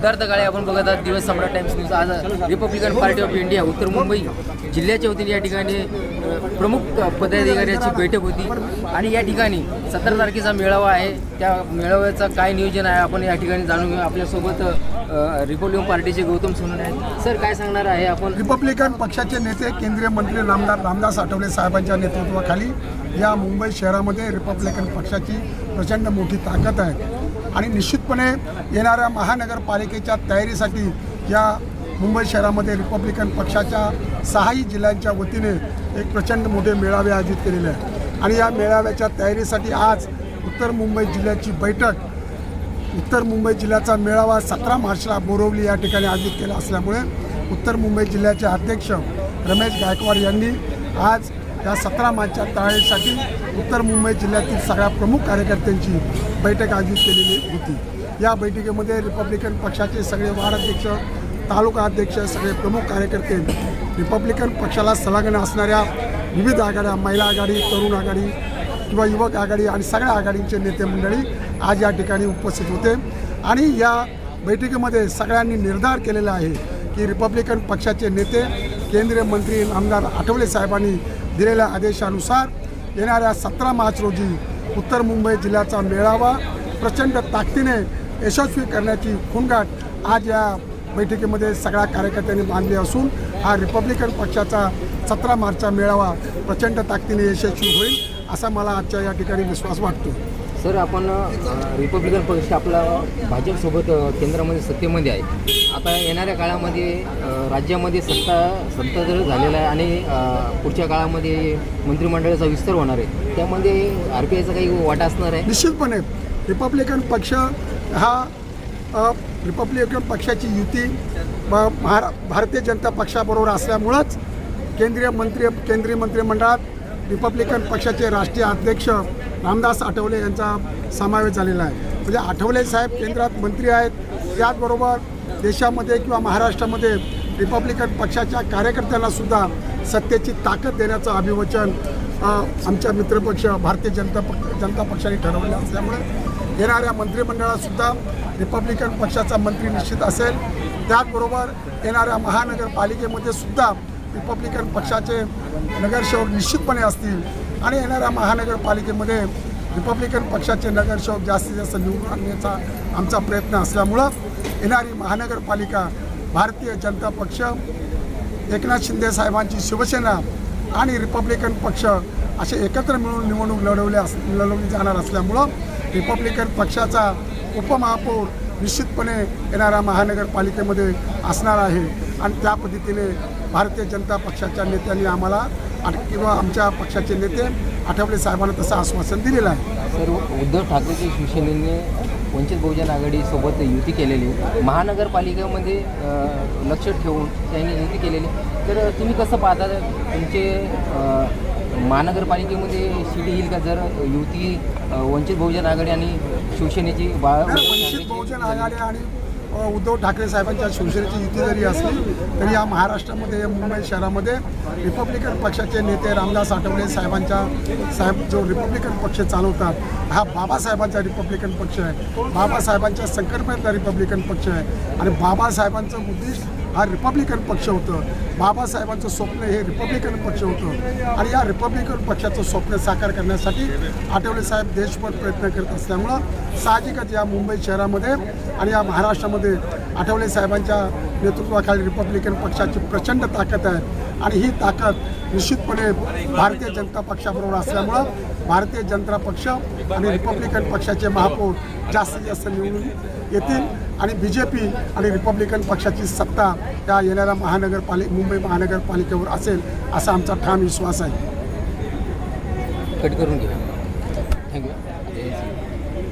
सिद्धार्थ काळे आपण बघत आहात. दिवस सम्राट टाइम्स न्यूज. आज रिपब्लिकन पार्टी ऑफ इंडिया उत्तर मुंबई जिल्ह्याच्या वतीने या ठिकाणी प्रमुख पदाधिकाऱ्याची बैठक होती. आणि या ठिकाणी सतरा तारखेचा मेळावा आहे. त्या मेळाव्याचं काय नियोजन आहे आपण या ठिकाणी जाणून घेऊ आपल्यासोबत रिपब्लिकन पार्टीचे गौतम सोनून आहेत. सर काय सांगणार आहे आपण? रिपब्लिकन पक्षाचे नेते केंद्रीय मंत्री रामदास रामदास आठवले साहेबांच्या नेतृत्वाखाली या मुंबई शहरामध्ये रिपब्लिकन पक्षाची प्रचंड मोठी ताकद आहे. आणि निश्चितपणे येणाऱ्या महानगरपालिकेच्या तयारीसाठी या मुंबई शहरामध्ये रिपब्लिकन पक्षाच्या सहाही जिल्ह्यांच्या वतीने एक प्रचंड मोठे मेळावे आयोजित केलेले आहे आणि या मेळाव्याच्या तयारीसाठी आज उत्तर मुंबई जिल्ह्याची बैठक उत्तर मुंबई जिल्ह्याचा मेळावा सतरा मार्चला बोरवली या ठिकाणी आयोजित केला असल्यामुळे उत्तर मुंबई जिल्ह्याचे अध्यक्ष रमेश गायकवाड यांनी आज या सतरा मार्चच्या तयारीसाठी उत्तर मुंबई जिल्ह्यातील सगळ्या प्रमुख कार्यकर्त्यांची बैठक आयोजित केलेली होती. या बैठकीमध्ये रिपब्लिकन पक्षाचे सगळे वार्ड अध्यक्ष तालुका अध्यक्ष सगळे प्रमुख कार्यकर्ते रिपब्लिकन पक्षाला सलागण असणाऱ्या विविध आघाड्या महिला आघाडी तरुण आघाडी किंवा युवक आघाडी आणि सगळ्या आघाडींचे नेते मंडळी आज या ठिकाणी उपस्थित होते. आणि या बैठकीमध्ये सगळ्यांनी निर्धार केलेला आहे की रिपब्लिकन पक्षाचे नेते केंद्रीय मंत्री आमदार आठवले साहेबांनी दिलेल्या आदेशानुसार येणाऱ्या सतरा मार्च रोजी उत्तर मुंबई जिल्ह्याचा मेळावा प्रचंड ताकदीने यशस्वी करण्याची खुणगाट आज या बैठकीमध्ये सगळ्या कार्यकर्त्यांनी मानली असून हा रिपब्लिकन पक्षाचा सतरा मार्चचा मेळावा प्रचंड ताकदीने यशस्वी होईल असा मला आजच्या या ठिकाणी विश्वास वाटतो. सर आपण रिपब्लिकन पक्ष आपला भाजपसोबत केंद्रामध्ये सत्तेमध्ये आहे. आता येणाऱ्या काळामध्ये राज्यामध्ये सत्ता सत्ता जर झालेला आहे आणि पुढच्या काळामध्ये मंत्रिमंडळाचा विस्तार होणार आहे त्यामध्ये आर पी आयचा काही वाटा असणार आहे? निश्चितपणे. रिपब्लिकन पक्ष हा रिपब्लिकन पक्षाची युती महारा भारतीय जनता पक्षाबरोबर असल्यामुळंच केंद्रीय मंत्री केंद्रीय मंत्रिमंडळात रिपब्लिकन पक्षाचे राष्ट्रीय अध्यक्ष रामदास आठवले यांचा समावेश झालेला आहे. म्हणजे आठवले साहेब केंद्रात मंत्री आहेत. त्याचबरोबर देशामध्ये किंवा महाराष्ट्रामध्ये रिपब्लिकन पक्षाच्या कार्यकर्त्यांना सुद्धा सत्तेची ताकद देण्याचं अभिवचन आमच्या मित्रपक्ष भारतीय जनता पक्ष जनता पक्षाने ठरवले असल्यामुळे येणाऱ्या मंत्रिमंडळातसुद्धा रिपब्लिकन पक्षाचा मंत्री निश्चित असेल. त्याचबरोबर येणाऱ्या महानगरपालिकेमध्ये सुद्धा रिपब्लिकन पक्षाचे नगरसेवक निश्चितपणे असतील आणि येणाऱ्या महानगरपालिकेमध्ये रिपब्लिकन पक्षाचे नगरसेवक जास्तीत जास्त निवडून आणण्याचा आमचा प्रयत्न असल्यामुळं येणारी महानगरपालिका भारतीय जनता पक्ष एकनाथ शिंदे साहेबांची शिवसेना आणि रिपब्लिकन पक्ष असे एकत्र मिळून निवडणूक लढवल्या अस लढवली जाणार असल्यामुळं रिपब्लिकन पक्षाचा उपमहापौर निश्चितपणे येणाऱ्या महानगरपालिकेमध्ये असणार आहे. आणि त्या पद्धतीने भारतीय जनता पक्षाच्या नेत्यांनी आम्हाला किंवा आमच्या पक्षाचे नेते आठवले साहेबांना तसं आश्वासन दिलेलं आहे. सर उद्धव ठाकरेच्या शिवसेनेने वंचित बहुजन आघाडीसोबत युती केलेली महानगरपालिकेमध्ये लक्ष ठेवून त्यांनी युती केलेली. तर तुम्ही कसं पाहता तुमचे महानगरपालिकेमध्ये सीट येईल का जर युती वंचित बहुजन आघाडी आणि शिवसेनेची वंचित बहुजन आघाडी आणि उद्धव ठाकरे साहेबांच्या शिवसेनेची युती जरी असली तरी या महाराष्ट्रामध्ये या मुंबई शहरामध्ये रिपब्लिकन पक्षाचे नेते रामदास आठवले साहेबांच्या साहेब जो रिपब्लिकन पक्ष चालवतात हा बाबासाहेबांचा रिपब्लिकन पक्ष आहे. बाबासाहेबांच्या संकल्पनेचा रिपब्लिकन पक्ष आहे. आणि बाबासाहेबांचं उद्दिष्ट हा रिपब्लिकन पक्ष होतं. बाबासाहेबांचं स्वप्न हे रिपब्लिकन पक्ष होतं. आणि या रिपब्लिकन पक्षाचं स्वप्न साकार करण्यासाठी आठवले साहेब देशभर प्रयत्न करत असल्यामुळं साहजिकच या मुंबई शहरामध्ये आणि या महाराष्ट्रामध्ये आठवले साहेबांच्या नेतृत्वाखाली रिपब्लिकन पक्षाची प्रचंड ताकद आहे. आणि ही ताकद निश्चितपणे भारतीय जनता पक्षाबरोबर असल्यामुळं भारतीय जनता पक्ष आणि रिपब्लिकन पक्षाचे महापौर जास्तीत जास्त निवडून येतील. आणि बी जे पी आणि रिपब्लिकन पक्षाची सत्ता त्या येणाऱ्या महानगरपालि मुंबई महानगरपालिकेवर असेल असा आमचा ठाम विश्वास आहे. कट करून घ्या. थँक्यू